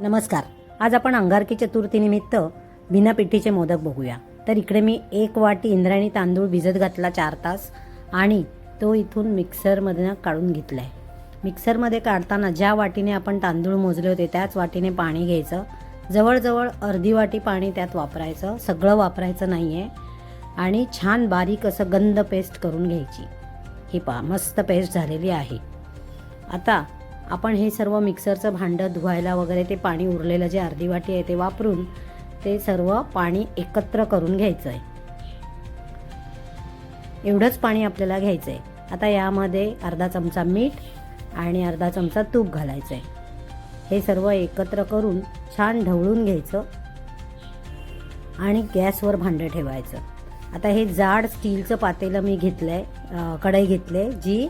नमस्कार. आज आपण अंगारकी चतुर्थीनिमित्त बिना पिठीचे मोदक बघूया. तर इकडे मी एक वाटी इंद्रायणी तांदूळ भिजत घातला चार तास आणि तो इथून मिक्सरमधनं काढून घेतला आहे मिक्सरमध्ये काढताना ज्या वाटीने आपण तांदूळ मोजले होते त्याच वाटीने पाणी घ्यायचं. जवळजवळ अर्धी वाटी पाणी त्यात वापरायचं. सगळं वापरायचं नाही आहे आणि छान बारीक असं गंध पेस्ट करून घ्यायची. ही पहा मस्त पेस्ट झालेली आहे. आता आपण हे सर्व मिक्सरचं भांडं धुवायला वगैरे ते पाणी उरलेलं जे अर्धी वाटी आहे ते वापरून ते सर्व पाणी एकत्र करून घ्यायचं आहे एवढंच पाणी आपल्याला घ्यायचं आहे आता यामध्ये अर्धा चमचा मीठ आणि अर्धा चमचा तूप घालायचं आहे हे सर्व एकत्र करून छान ढवळून घ्यायचं आणि गॅसवर भांडं ठेवायचं. आता हे जाड स्टीलचं पातेलं मी घेतलं आहे कढई घेतले जी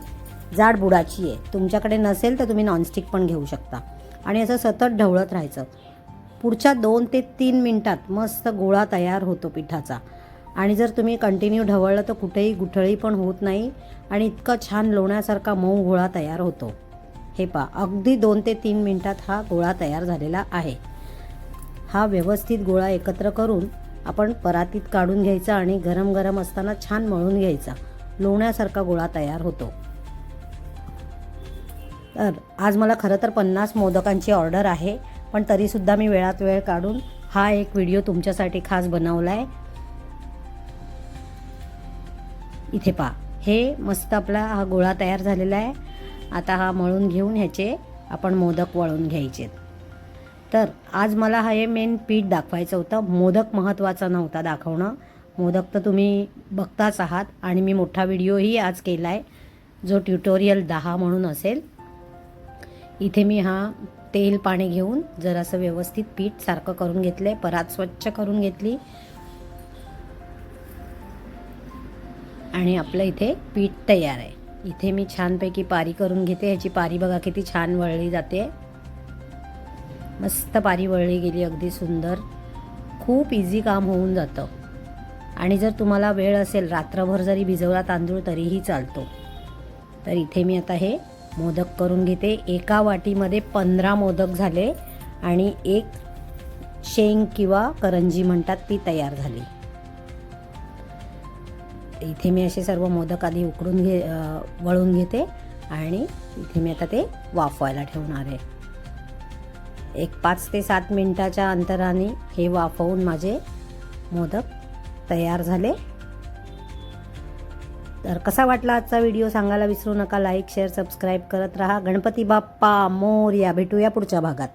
जाड बुडाची आहे. तुमच्याकडे नसेल तर तुम्ही नॉनस्टिक पण घेऊ शकता. आणि असं सतत ढवळत राहायचं. पुढच्या दोन ते तीन मिनटात मस्त गोळा तयार होतो पिठाचा. आणि जर तुम्ही कंटिन्यू ढवळलं तर कुठेही गुठळी पण होत नाही आणि इतकं छान लोण्यासारखा मऊ गोळा तयार होतो. हे पा अगदी दोन ते तीन मिनटात हा गोळा तयार झालेला आहे. हा व्यवस्थित गोळा एकत्र करून आपण परातीत काढून घ्यायचा आणि गरम गरम असताना छान मळून घ्यायचा. लोण्यासारखा गोळा तयार होतो. तर आज मला खरं तर पन्नास मोदकांची ऑर्डर आहे पण तरीसुद्धा मी वेळात वेळ काढून हा एक व्हिडिओ तुमच्यासाठी खास बनवला आहे इथे पहा हे मस्त आपला हा गोळा तयार झालेला आहे. आता हा मळून घेऊन ह्याचे आपण मोदक वळून घ्यायचे तर आज मला हा हे मेन पीठ दाखवायचं होतं. मोदक महत्त्वाचा नव्हता दाखवणं. मोदक तर तुम्ही बघताच आहात आणि मी मोठा व्हिडिओही आज केला आहे जो ट्युटोरियल दहा म्हणून असेल. इथे मी हा तेल पाणी घेऊन जरासं व्यवस्थित पीठ सारखं करून घेतलं आहे परात स्वच्छ करून घेतली. आणि आपलं इथे पीठ तयार आहे. इथे मी छानपैकी पारी करून घेते. ह्याची पारी बघा किती छान वळली जाते. मस्त पारी वळली गेली अगदी सुंदर. खूप इझी काम होऊन जातं. आणि जर तुम्हाला वेळ असेल रात्रभर जरी भिजवला तांदूळ तरीही चालतो. तर इथे मी आता हे मोदक करून घेते. एका वाटीमध्ये पंधरा मोदक झाले आणि एक शेंग किंवा करंजी म्हणतात ती तयार झाली. इथे मी असे सर्व मोदक आधी उकडून घे वळून घेते आणि इथे मी आता ते वाफवायला ठेवणार आहे. एक पाच ते सात मिनटाच्या अंतराने हे वाफवून माझे मोदक तयार झाले. तर कसा वाटला आजचा व्हिडिओ सांगायला विसरू नका. लाईक शेअर सबस्क्राईब करत राहा. गणपती बाप्पा मोर्या. भेटूया पुढच्या भागात.